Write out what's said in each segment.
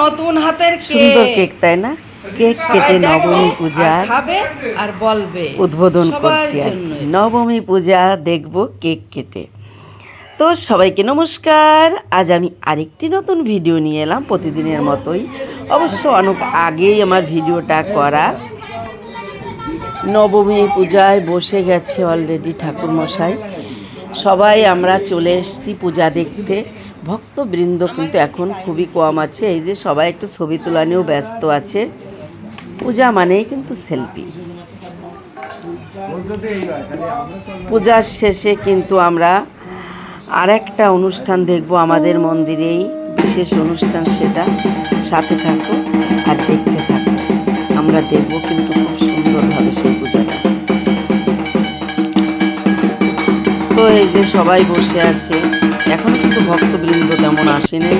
নতুন হাতের সুন্দর কেক তাই না? কেক কেটে নবমী পূজা খাবে আর বলবে। উদ্বোধন করছি আর নবমী পূজা দেখব কেক কেটে। তো সবাইকে নমস্কার। আজ আমি আরেকটি নতুন ভিডিও নিয়ে এলাম প্রতিদিনের মতোই। অবশ্য অনেক আগেই আমার ভিডিওটা করা। নবমী পূজায় বসে গেছে অলরেডি ঠাকুরমশাই। সবাই আমরা চলে এসেছি পূজা দেখতে। ভক্তবৃন্দ কিন্তু এখন খুবই কম আছে। এই যে সবাই একটু ছবি তোলা নিয়েও ব্যস্ত আছে। পূজা মানেই কিন্তু সেলফি। পূজার শেষে কিন্তু আমরা আর একটা অনুষ্ঠান দেখব আমাদের মন্দিরেই। বিশেষ অনুষ্ঠান সেটা। সাথে থাকো আর দেখতে থাকো। আমরা দেখব কিন্তু খুব সুন্দরভাবে সেই পূজাটা। তো এই যে সবাই বসে আছে। এখন কিন্তু ভক্তবৃন্দ তেমন আসেনি।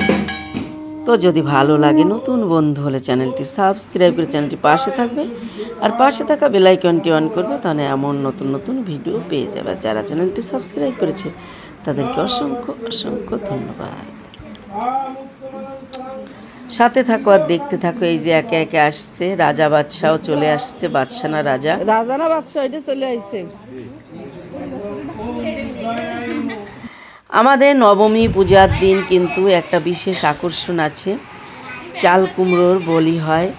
তো যদি ভালো লাগে, নতুন বন্ধু হলে চ্যানেলটি সাবস্ক্রাইব করে চ্যানেলটি পাশে থাকবে। আর পাশে থাকা বেল আইকনটি অন করবে, তাহলে এমন নতুন নতুন ভিডিও পেয়ে যাবে। যারা চ্যানেলটি সাবস্ক্রাইব করেছে, তাদেরকে অসংখ্য অসংখ্য ধন্যবাদ। সাথে থাকো আর দেখতে থাকো, এই যে একে একে আসছে, রাজা বাদশাও চলে আসছে বাদশা না রাজা? রাজানা বাদশাহ, ওইটা চলে আইছে। আমাদের নবমী পূজার দিন কিন্তু একটা বিশেষ আকর্ষণ আছে। চাল কুমড়োর বলি হয়।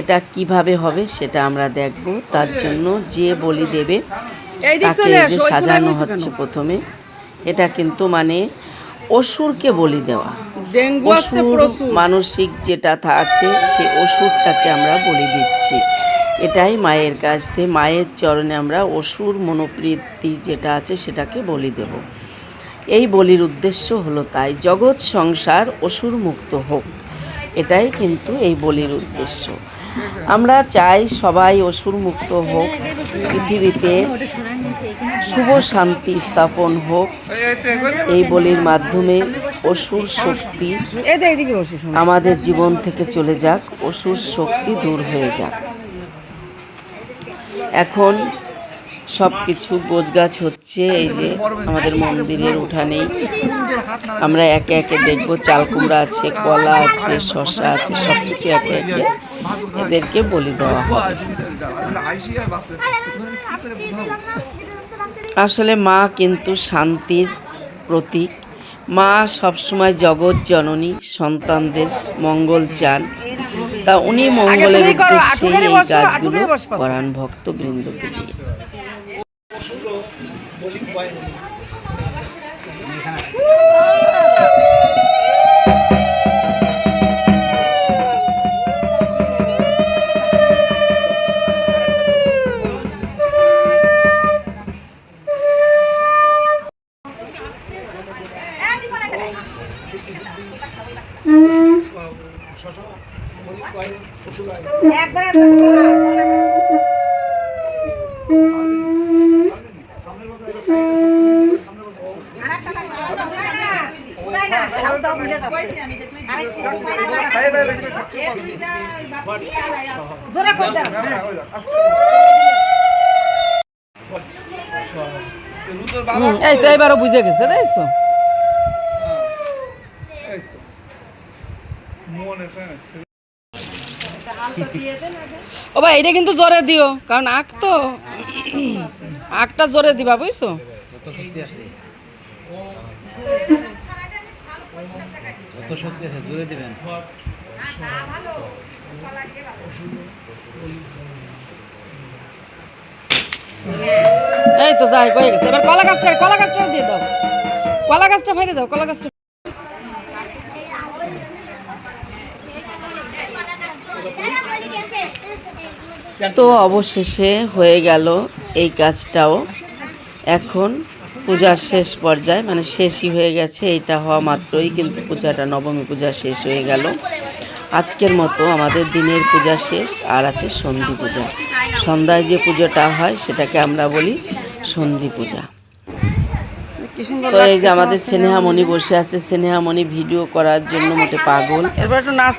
এটা কীভাবে হবে সেটা আমরা দেখব। তার জন্য যে বলি দেবে তাকে যে সাজানো হচ্ছে প্রথমে। এটা কিন্তু মানে অসুরকে বলি দেওয়া। অসুর মানসিক যেটা আছে সে অসুরটাকে আমরা বলি দিচ্ছি। এটাই মায়ের কাছ থেকে মায়ের চরণে আমরা অসুর মনোবৃত্তি যেটা আছে সেটাকে বলি দেব। এই বলির উদ্দেশ্য হলো তাই, জগৎ সংসার অসুর মুক্ত হোক। এটাই কিন্তু এই বলির উদ্দেশ্য। আমরা চাই সবাই অসুর মুক্ত হোক, পৃথিবীতে শুভ শান্তি স্থাপন হোক। এই বলির মাধ্যমে অসুর শক্তি আমাদের জীবন থেকে চলে যাক, অসুর শক্তি দূর হয়ে যাক। এখন সব কিছু গোছগাছ হচ্ছে এই যে আমাদের মন্দিরের উঠানেই। আমরা একে একে দেখব চাল কুমড়া আছে কলা আছে শশা আছে সব কিছু একে একে এদেরকে বলি দেওয়া আসলে মা কিন্তু শান্তির প্রতীক। মা সবসময় জগৎ জননী সন্তানদের মঙ্গল চান। তা উনি মঙ্গলের উদ্দেশ্যে এই গাছগুলো। করান ভক্তবৃন্দকে দিয়ে। হুম, এই তো এবারও বুঝে গেছে দেখছ ও ভাই, এটা কিন্তু জোরে দিও, কারণ আখ তো আখটা জোরে দিবা, বুঝছ? এই তো যাই, হয়ে গেছে। এবার কলা গাছটা কলা গাছটা দিয়ে দাও। কলা গাছটা ফাইরে দাও, কলা গাছটা। তো অবশেষে হয়ে গেল এই কাজটাও এখন পূজার শেষ পর্যায়ে মানে শেষই হয়ে গেছে এটা হওয়া মাত্রই কিন্তু পূজাটা নবমী পূজা শেষ হয়ে গেল। আজকের মতো আমাদের দিনের পূজা শেষ আর আছে সন্ধি পূজা। সন্ধ্যায় যে পুজোটা হয় সেটাকে আমরা বলি সন্ধি পূজা। তো এই যে আমাদের স্নেহামণি বসে আছে স্নেহামণি ভিডিও করার জন্য মোটে পাগল।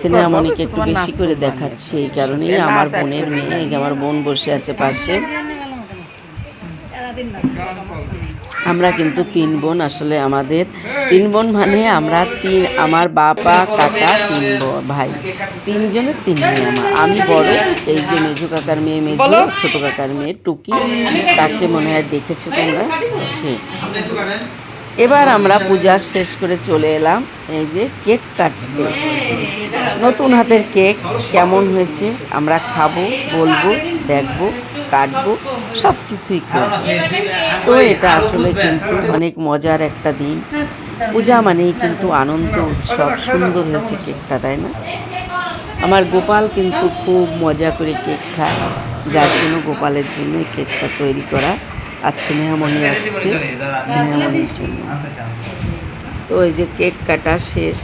স্নেহামণিকে একটু বেশি করে দেখাচ্ছে এই কারণেই আমার বোনের মেয়ে এই যে আমার বোন বসে আছে পাশে। আমরা কিন্তু তিন বোন আসলে আমাদের তিন বোন মানে আমরা তিন আমার বাবা কাকা তিন ভাই। তিনজনের তিন মেয়ে আমার। আমি বড় এই যে মেজো কাকার মেয়ে মেজো। ছোট কাকার মেয়ে টুকি তাকে মনে হয় দেখেছ তোমরা? সে। এবার আমরা পূজা শেষ করে চলে এলাম এই যে কেক কাটতে। নতুন হাতের কেক কেমন হয়েছে আমরা খাব বলব। দেখব, কাটবো সব কিছুই করব। তো এটা আসলে কিন্তু অনেক মজার একটা দিন। পূজা মানেই কিন্তু আনন্দ, উৎসব, সুন্দর হয়েছে কেকটা, তাই না? আমার গোপাল কিন্তু খুব মজা করে কেক খায়, যার জন্য গোপালের জন্য কেকটা তৈরি করা আর স্নেহামণি আসছে, স্নেহামণির জন্য। তো ওই যে কেক কাটা শেষ।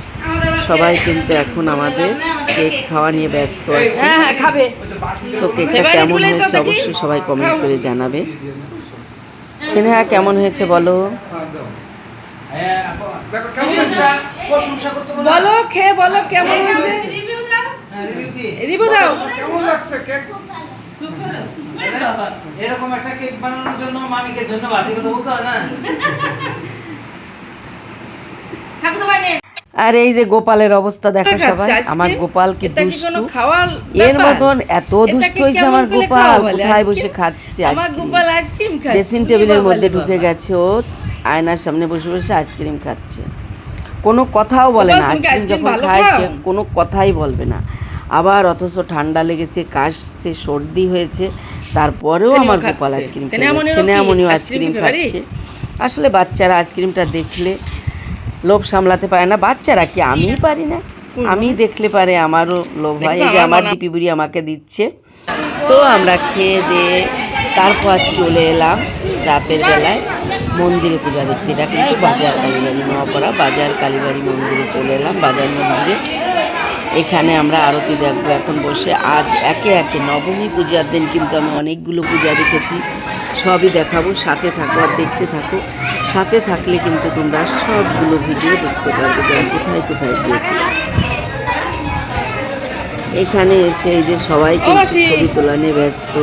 সবাই কিন্তু এখন আমাদের কেক খাওয়া নিয়ে ব্যস্ত আছে। হ্যাঁ হ্যাঁ খাবে। তো কেকটা কেমন হয়েছে অবশ্যই সবাই কমেন্ট করে জানাবে। স্নেহা কেমন হয়েছে বলো? বলো। বলো খেয়ে বলো কেমন হয়েছে? হ্যাঁ, review কি? রিবু দাও। কেমন লাগছে কেক এরকম একটা কেক বানানোর জন্য মামিকে ধন্যবাদ। এই কথা বলতে হয় না। আর এই যে গোপালের অবস্থা দেখো সবাই আমার? গোপালকে কি দুষ্টু? এর মতন এত দুষ্ট হয়েছে আমার গোপাল? কোথায় বসে খাচ্ছে আমার ice cream? Gopal ice cream খাচ্ছে। ড্রেসিং টেবিলের মধ্যে ঢুকে গেছে ও আয়নার সামনে বসে বসে আইসক্রিম খাচ্ছে। কোনো কথাও বলে না আইসক্রিম যখন খায় সে কোনো কথাই বলবে না। আবার অথচ ঠান্ডা লেগেছে কাশছে সর্দি হয়েছে তারপরেও আমার গোপাল আইসক্রিম ছেনেমনিও ice আইসক্রিম খাচ্ছে। আসলে বাচ্চারা আইসক্রিমটা দেখলে লোভ সামলাতে পারে না বাচ্চারা কি আমিই পারি না? আমি দেখলে পারে আমারও লোভ হয়। এই যে আমার ডিপি বুড়ি আমাকে দিচ্ছে। তো আমরা খেয়ে দিয়ে তারপর চলে এলাম রাতের বেলায় মন্দিরে পূজা দেখতে। এটা কিন্তু বাজার কালীবাড়ি নোয়াপাড়া বাজার কালীবাড়ি মন্দিরে চলে এলাম বাজার মন্দিরে। এখানে আমরা আরতি দেখব এখন বসে। আজ একে একে নবমী পূজার দিন কিন্তু আমি অনেকগুলো পূজা দেখেছি। সবই দেখাবো সাথে থাকো আর দেখতে থাকো। সাথে থাকলে কিন্তু তোমরা সবগুলো ভিডিও দেখতে পারবে যে আমি কোথায় কোথায় গিয়েছি এখানে এসে এই যে সবাই কিন্তু ছবি তোলা নিয়ে ব্যস্ত।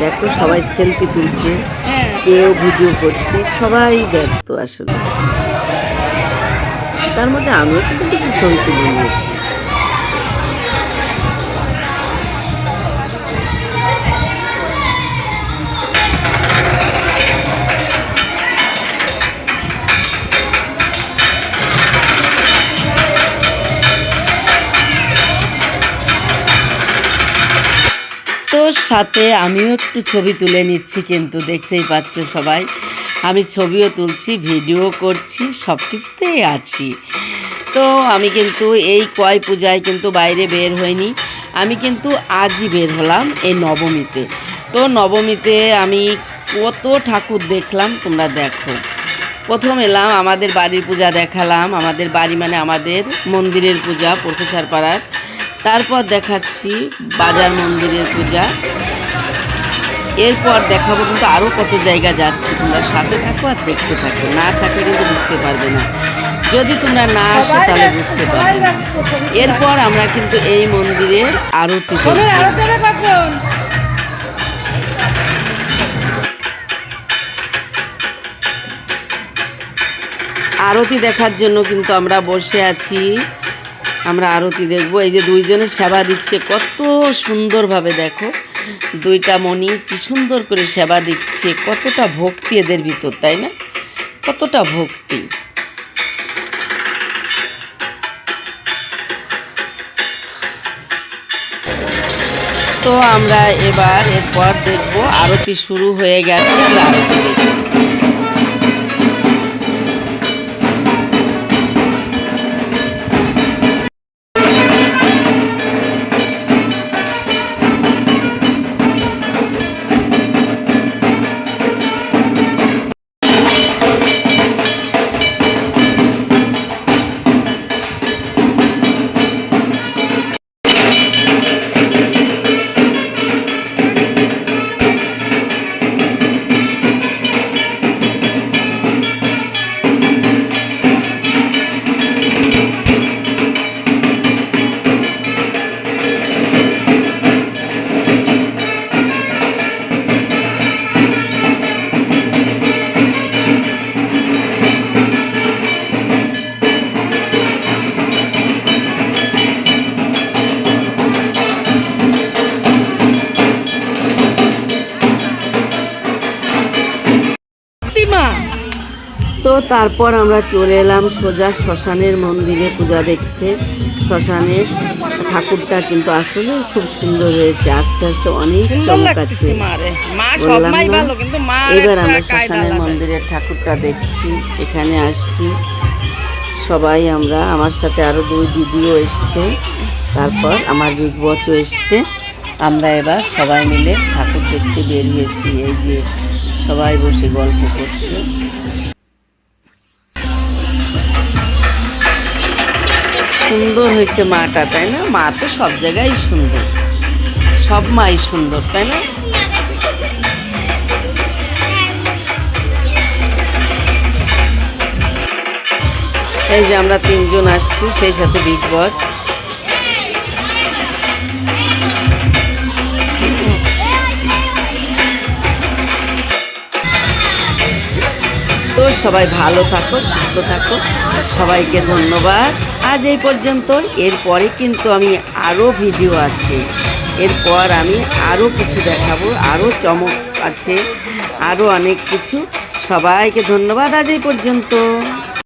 দেখো সবাই সেলফি তুলছে। হ্যাঁ। কেউ ভিডিও করছে। সবাই ব্যস্ত আসলে। তার মধ্যে আমিও কিন্তু কিছু ছবি তুলে নিয়েছি। সাথে আমিও একটু ছবি তুলে নিচ্ছি কিন্তু দেখতেই পাচ্ছ সবাই। আমি ছবিও তুলছি, ভিডিও করছি সব কিছুতেই আছি। তো আমি কিন্তু এই কয় পূজায় কিন্তু বাইরে বের হইনি। আমি কিন্তু আজই বের হলাম এই নবমীতে। তো নবমীতে আমি কত ঠাকুর দেখলাম, তোমরা দেখো। প্রথম এলাম, আমাদের বাড়ির পূজা দেখালাম। আমাদের বাড়ি মানে আমাদের মন্দিরের পূজা, প্রফেসর পাড়ার। তারপর দেখাচ্ছি বাজার মন্দিরের পূজা। এরপর দেখাবো কিন্তু আরও কত জায়গা যাচ্ছে। তোমরা সাথে থাকো আর দেখতে থাকো। না থাকলে কিন্তু বুঝতে পারবে না। যদি তোমরা না আসো তাহলে বুঝতে পারবে না। এরপর আমরা কিন্তু এই মন্দিরের আরতি আরতি দেখার জন্য কিন্তু আমরা বসে আছি। আমরা আরতি দেখব। এই যে দুইজনে সেবা দিচ্ছে, কত সুন্দরভাবে দেখো। দুইটা মণি কি সুন্দর করে সেবা দিচ্ছে, কতটা ভক্তি এদের ভিতর, তাই না? কতটা ভক্তি। তো আমরা এবার এরপর দেখব, আরতি শুরু হয়ে গেছে, আমরা আরতি দেখব। তারপর আমরা চলে এলাম সোজা শ্মশানের মন্দিরে পূজা দেখতে। শ্মশানের ঠাকুরটা কিন্তু আসলে খুব সুন্দর হয়েছে আস্তে আস্তে অনেক সুন্দর চমক আছে। মা রে মা সব বললাম মাই না? ভালো কিন্তু মা এবার আমরা শ্মশানের মন্দিরের ঠাকুরটা দেখছি এখানে আসছি। সবাই আমরা আমার সাথে আরও দুই দিদিও এসছে তারপর আমার বিগ বচও এসছে। আমরা এবার সবাই মিলে ঠাকুর দেখতে বেরিয়েছি এই যে সবাই বসে গল্প করছে। সুন্দর হয়েছে মাটা, তাই না? মা তো সব জায়গায় সুন্দর। সব মাই সুন্দর, তাই না? এই যে আমরা তিনজন আসছি, সেই সাথে বিগ বস তো সবাই ভালো থাকো, সুস্থ থাকো। সবাইকে ধন্যবাদ। আজ এই পর্যন্ত এরপরে কিন্তু আমি আরও ভিডিও আছে। এরপর আমি আরও কিছু দেখাবো আরও চমক আছে আরও অনেক কিছু। সবাইকে ধন্যবাদ আজ এই পর্যন্ত।